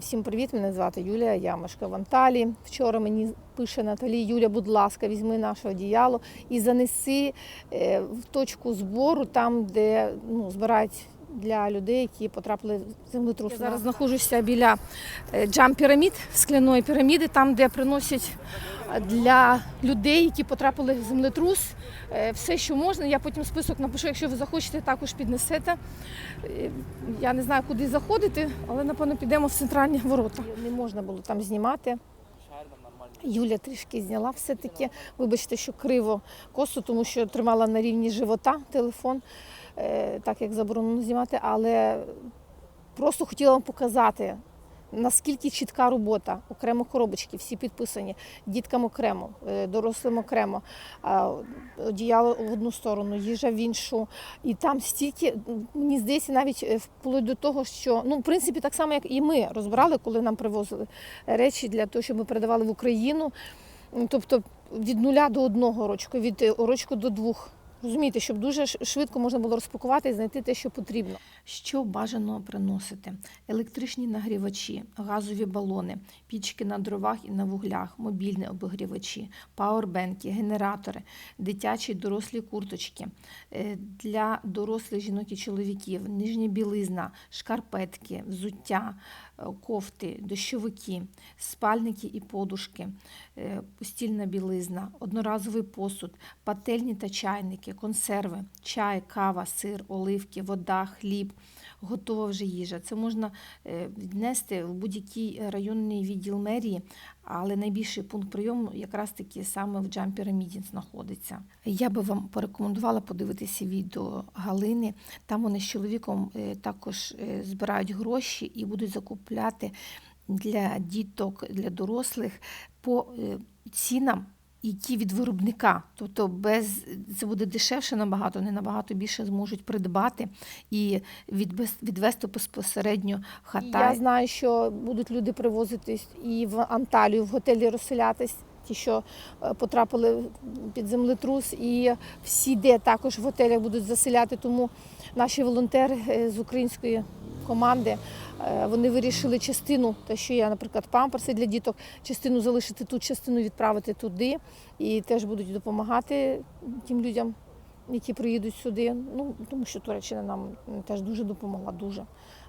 Всім привіт! Мене звати Юлія. Я мешкаю в Анталії. Вчора мені пише Наталі Юля, будь ласка, візьми наше одіяло і занеси е, в точку збору, там, де ну, збирають для людей, які потрапили в землетрус. Я зараз знаходжуся біля джамп пірамід, скляної піраміди, там, де приносять для людей, які потрапили в землетрус, е, все, що можна. Я потім список напишу, якщо ви захочете, також піднесете. Е, Я не знаю, куди заходити, але напевно підемо в центральні ворота. Не можна було там знімати. Юля трішки зняла все-таки. Вибачте, що криво косу, тому що тримала на рівні живота телефон, е, так як заборонено знімати, але просто хотіла вам показати. Наскільки чітка робота, окремо коробочки, всі підписані, діткам окремо, е, дорослим окремо, одіяло в одну сторону, їжа в іншу. І там стільки, мені здається, навіть е, вплоть до того, що ну, в принципі, так само, як і ми розбирали, коли нам привозили речі для того, щоб ми передавали в Україну. Тобто від нуля до одного рочку, від е, рочку до двох. Розумієте, щоб дуже швидко можна було розпакувати і знайти те, що потрібно. Що бажано приносити? Електричні нагрівачі, газові балони, пічки на дровах і на вуглях, мобільні обігрівачі, пауербенки, генератори, дитячі дорослі курточки е, для дорослих жінок і чоловіків, нижня білизна, шкарпетки, взуття, кофти, дощовики, спальники і подушки, е, постільна білизна, одноразовий посуд, пательні та чайники, консерви, чай, кава, сир, оливки, вода, хліб, готова вже їжа. Це можна е, віднести в будь-який районний відділ мерії, але найбільший пункт прийому якраз таки саме в Джампіраміді знаходиться. Я би вам порекомендувала подивитися відео Галини. Там вони з чоловіком е, також е, збирають гроші і будуть закупляти для діток, для дорослих по е, цінам. Які від виробника, тобто без це буде дешевше набагато, вони набагато більше зможуть придбати і відвес- відвести безпосередньо хата. Я знаю, що будуть люди привозитись і в Анталію, в готелі розселятись. Ті, що е, потрапили під землетрус, і всі, де також в готелях будуть заселяти. Тому наші волонтери е, з української команди е, вони вирішили частину, те, що є, наприклад, памперси для діток, частину залишити тут, частину відправити туди, і теж будуть допомагати тим людям, які приїдуть сюди. Ну тому що Туреччина нам теж дуже допомогла. Дуже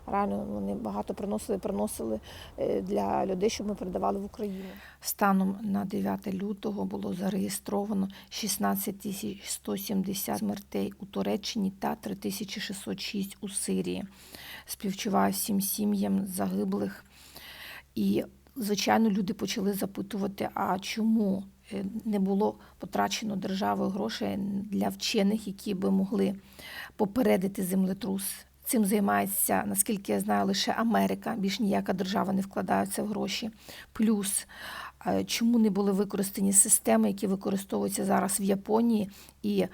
реально вони багато приносили, приносили е, для людей, щоб ми передавали в Україну. Станом на 9 лютого було зареєстровано 16 тисяч 170 смертей у Туреччині та 3606 у Сирії. Співчуваю всім сім'ям загиблих. І, звичайно, люди почали запитувати, а чому е, не було потрачено державою грошей для вчених, які би могли попередити землетрус. Цим займається, наскільки я знаю, лише Америка. Більш ніяка держава не вкладається в гроші. Плюс е, чому не були використані системи, які використовуються зараз в Японії, і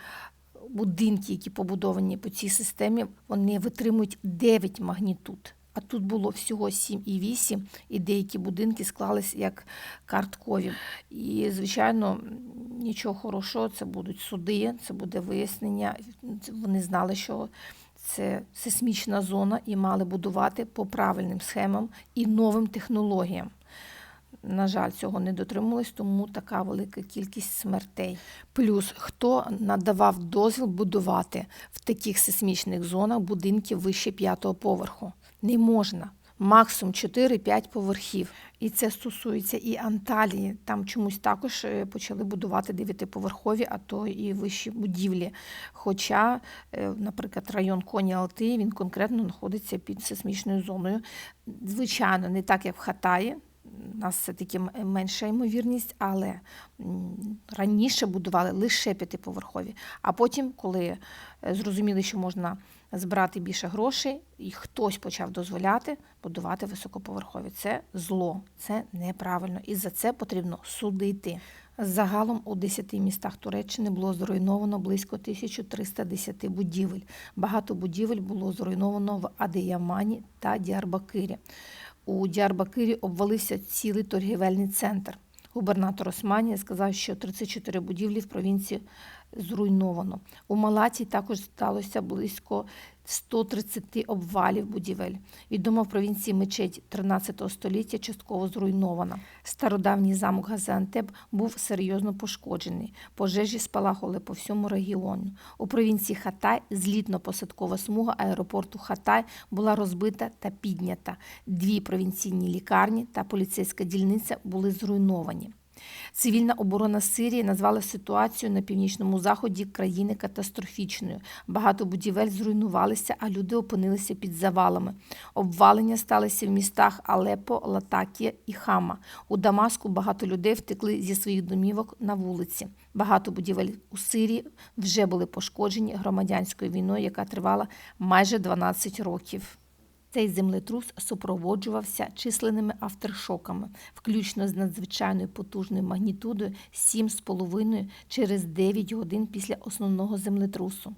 будинки, які побудовані по цій системі, вони витримують 9 магнітуд. А тут було всього 7,8, і деякі будинки склались як карткові. І, звичайно, нічого хорошого, це будуть суди, це буде вияснення. Вони знали, що це сейсмічна зона і мали будувати по правильним схемам і новим технологіям. На жаль, цього не дотримувалось, тому така велика кількість смертей. Плюс хто надавав дозвіл будувати в таких сейсмічних зонах будинки вище п'ятого поверху? Не можна. Максимум 4-5 поверхів. І це стосується і Анталії. Там чомусь також е, почали будувати дев'ятиповерхові, а то і вищі будівлі. Хоча, е, наприклад, район Коні Алти він конкретно знаходиться під сейсмічною зоною. Звичайно, не так, як в Хатаї. У нас все-таки менша ймовірність, але раніше будували лише п'ятиповерхові. А потім, коли е, зрозуміли, що можна збирати більше грошей, і хтось почав дозволяти будувати високоповерхові. Це зло, це неправильно. І за це потрібно судити. Загалом у 10 містах Туреччини було зруйновано близько 1310 будівель. Багато будівель було зруйновано в Адеямані та Діарбакирі. У Діарбакирі обвалився цілий торгівельний центр. Губернатор Османії сказав, що 34 будівлі в провінції зруйновано. У Малаті також сталося близько 130 обвалів будівель. Відома в провінції мечеть 13 століття частково зруйнована. Стародавній замок Газіантеп був серйозно пошкоджений. Пожежі спалахували по всьому регіону. У провінції Хатай злітно-посадкова смуга аеропорту Хатай була розбита та піднята. Дві провінційні лікарні та поліцейська дільниця були зруйновані. Цивільна оборона Сирії назвала ситуацію на північному заході країни катастрофічною. Багато будівель зруйнувалися, а люди опинилися під завалами. Обвалення сталися в містах Алепо, Латакія і Хама. У Дамаску багато людей втекли зі своїх домівок на вулиці. Багато будівель у Сирії вже були пошкоджені громадянською війною, яка тривала майже 12 років. Цей землетрус супроводжувався численними авторшоками, включно з надзвичайною потужною магнітудою 7,5 через 9 годин після основного землетрусу.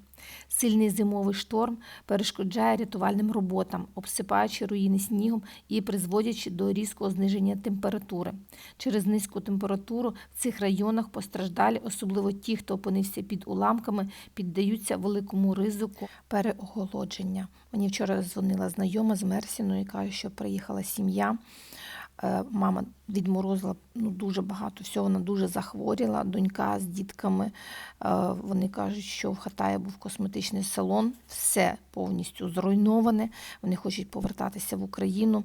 Сильний зимовий шторм перешкоджає рятувальним роботам, обсипаючи руїни снігом і призводячи до різкого зниження температури. Через низьку температуру в цих районах постраждалі, особливо ті, хто опинився під уламками, піддаються великому ризику переохолодження. Мені вчора дзвонила знайома з Мерсіну і каже, що приїхала сім'я. Е, Мама відморозила ну, дуже багато всього, вона дуже захворіла. Донька з дітками. Е, Вони кажуть, що в Хатаї був косметичний салон, все повністю зруйноване. Вони хочуть повертатися в Україну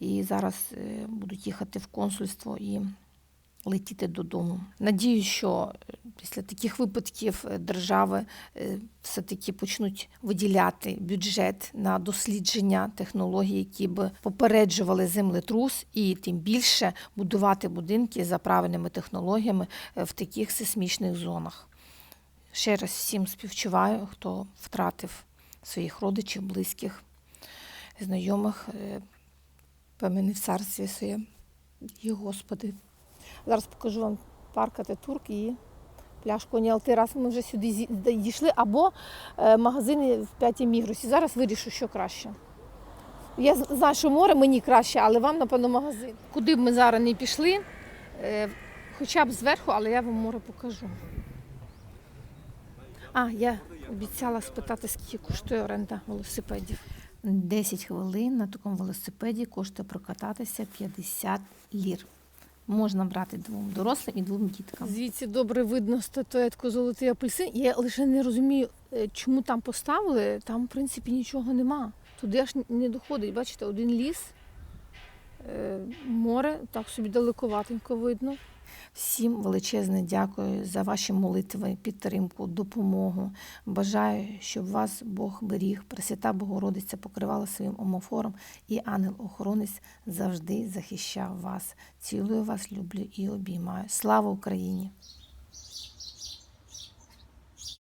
і зараз е, будуть їхати в консульство і летіти додому. Надію, що е, після таких випадків е, держави е, все-таки почнуть виділяти бюджет на дослідження технологій, які б попереджували землетрус, і тим більше будувати будинки за правильними технологіями в таких сейсмічних зонах. Ще раз всім співчуваю, хто втратив своїх родичів, близьких, знайомих, е, в царстві своє і Господи. Зараз покажу вам парк Ататурк і пляж Коні Алти. Раз ми вже сюди дійшли, або е, магазини в п'ятій мігрусі. Зараз вирішу, що краще. Я знаю, що море мені краще, але вам, напевно, магазин. Куди б ми зараз не пішли, е, хоча б зверху, але я вам море покажу. А, я обіцяла спитати, скільки коштує оренда велосипедів. 10 хвилин на такому велосипеді коштує прокататися 50 лір. Можна брати двом дорослим і двом діткам. Звідси добре видно статуетку Золотий апельсин. Я лише не розумію, е, чому там поставили. Там, в принципі, нічого нема. Туди аж не доходить. Бачите, один ліс, е, море, так собі далековатенько видно. Всім величезне дякую за ваші молитви, підтримку, допомогу. Бажаю, щоб вас Бог беріг, Пресвята Богородиця покривала своїм омофором, і ангел-охоронець завжди захищав вас. Цілую вас, люблю і обіймаю. Слава Україні!